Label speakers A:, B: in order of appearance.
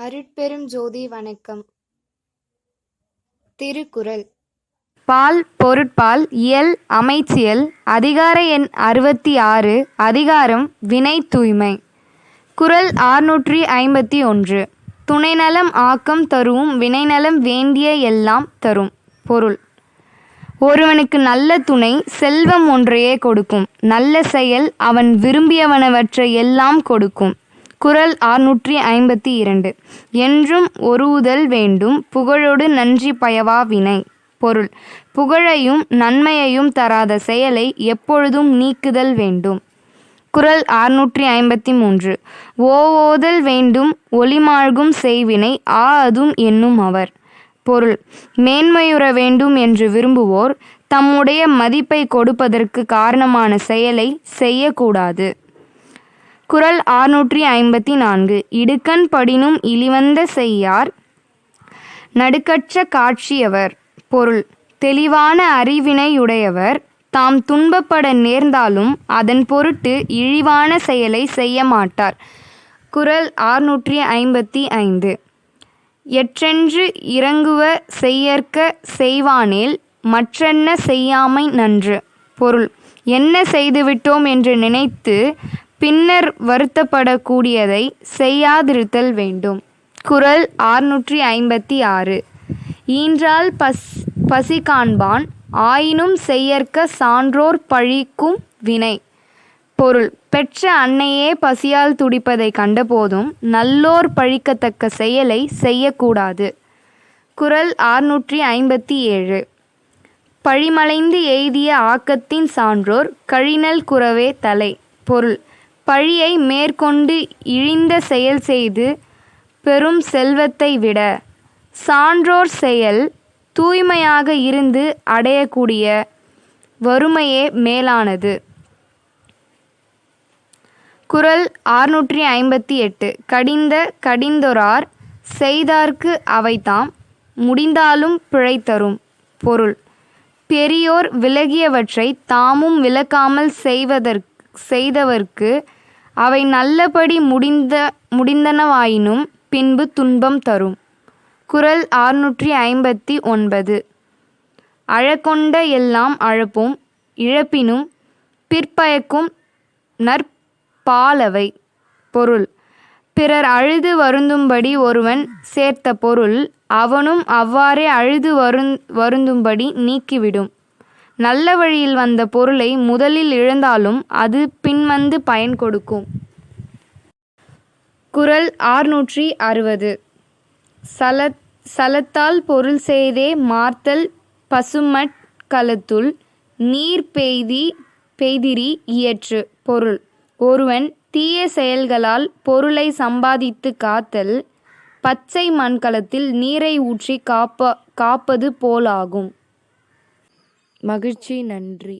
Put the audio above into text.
A: அருட்பெரும் ஜோதி வணக்கம். திருக்குறள்.
B: பால் பொருட்பால் இயல் அமைச்சியல் அதிகார எண் அறுபத்தி ஆறு அதிகாரம் வினை தூய்மை. குறள் ஆறுநூற்றி ஐம்பத்தி ஒன்று துணைநலம் ஆக்கம் தரும் வினைநலம் வேண்டிய எல்லாம் தரும். பொருள். ஒருவனுக்கு நல்ல துணை செல்வம் ஒன்றையே கொடுக்கும். நல்ல செயல் அவன் விரும்பியவனவற்றை எல்லாம் கொடுக்கும். குறள் ஆறுநூற்றி ஐம்பத்தி இரண்டு. என்றும் ஒருவுதல் வேண்டும் புகழோடு நன்றி பயவா வினை பொருள். புகழையும் நன்மையையும் தராத செயலை எப்பொழுதும் நீக்குதல் வேண்டும் குரல் ஆறுநூற்றி ஐம்பத்தி மூன்று. ஓவோதல் வேண்டும் ஒளிமாழ்கும் செய்வினை ஆ அதும் என்னும் அவர் பொருள். மேன்மையுற வேண்டும் என்று விரும்புவோர் தம்முடைய மதிப்பை கொடுப்பதற்கு காரணமான செயலை செய்யக்கூடாது. திருக்குறள் ஆறுநூற்றி ஐம்பத்தி நான்கு. இடுக்கண் படினும் இழிவந்த செய்யார் நடுக்கற்ற காட்சியவர். பொருள் தெளிவான அறிவினையுடையவர். தாம் துன்பப்பட நேர்ந்தாலும் அதன் பொருட்டு இழிவான செயலை செய்ய மாட்டார். குரல் ஆறுநூற்றி ஐம்பத்தி ஐந்து. எற்றென்று இறங்குவ செய்யற்க செய்வானேல் மற்றென்ன செய்யாமை நன்று. பொருள் என்ன செய்துவிட்டோம் என்று நினைத்து பின்னர் வருத்தப்படக்கூடியதை செய்யாதிருத்தல் வேண்டும். குரல் ஆறுநூற்றி ஐம்பத்தி ஆறு. ஈன்றால் பஸ் பசி காண்பான் ஆயினும் செய்யற்க சான்றோர் பழிக்கும் வினை. பொருள் பெற்ற அன்னையே பசியால் துடிப்பதை கண்டபோதும் நல்லோர் பழிக்கத்தக்க செயலை செய்யக்கூடாது. குறள் ஆறுநூற்றி ஐம்பத்தி ஏழு. பழிமலைந்து எய்திய ஆக்கத்தின் சான்றோர் கழினல் குறவே தலை. பொருள் பழியை மேற்கொண்டு இழிந்த செயல் செய்து பெரும் செல்வத்தை விட சான்றோர் செயல் தூய்மையாக இருந்து அடையக்கூடிய வறுமையே மேலானது. குரல் ஆறுநூற்றி ஐம்பத்தி எட்டு. கடிந்த கடிந்தொரார் செய்தார்க்கு அவைதாம் முடிந்தாலும் பிழைத்தரும். பொருள். பெரியோர் விலகியவற்றை தாமும் விலக்காமல் செய்வதற்கு செய்தவர்க்கு அவை நல்லபடி முடிந்த முடிந்தனவாயினும் பின்பு துன்பம் தரும். குரல் ஆறுநூற்றி ஐம்பத்தி ஒன்பது. அழக்கொண்ட எல்லாம் அழப்பும் இழப்பினும் பிற்பயக்கும் நற்பாலவை. பொருள். பிறர் அழுது வருந்தும்படி ஒருவன் சேர்த்த பொருள் அவனும் அவ்வாறே அழுது வருந் வருந்தும்படி நீக்கிவிடும். நல்ல வழியில் வந்த பொருளை முதலில் இழந்தாலும் அது பின்வந்து பயன் கொடுக்கும். குரல் ஆறுநூற்றி அறுபது. சலத் சலத்தால் பொருள் செய்தே மார்த்தல் பசுமட் கலத்துள் நீர் பெய்தி பெய்திரி இயற்று. பொருள். ஒருவன் தீய செயல்களால் பொருளை சம்பாதித்து காத்தல் பச்சை மண்கலத்தில் நீரை ஊற்றி காப்ப காப்பது போலாகும்.
C: மகிழ்ச்சி நன்றி.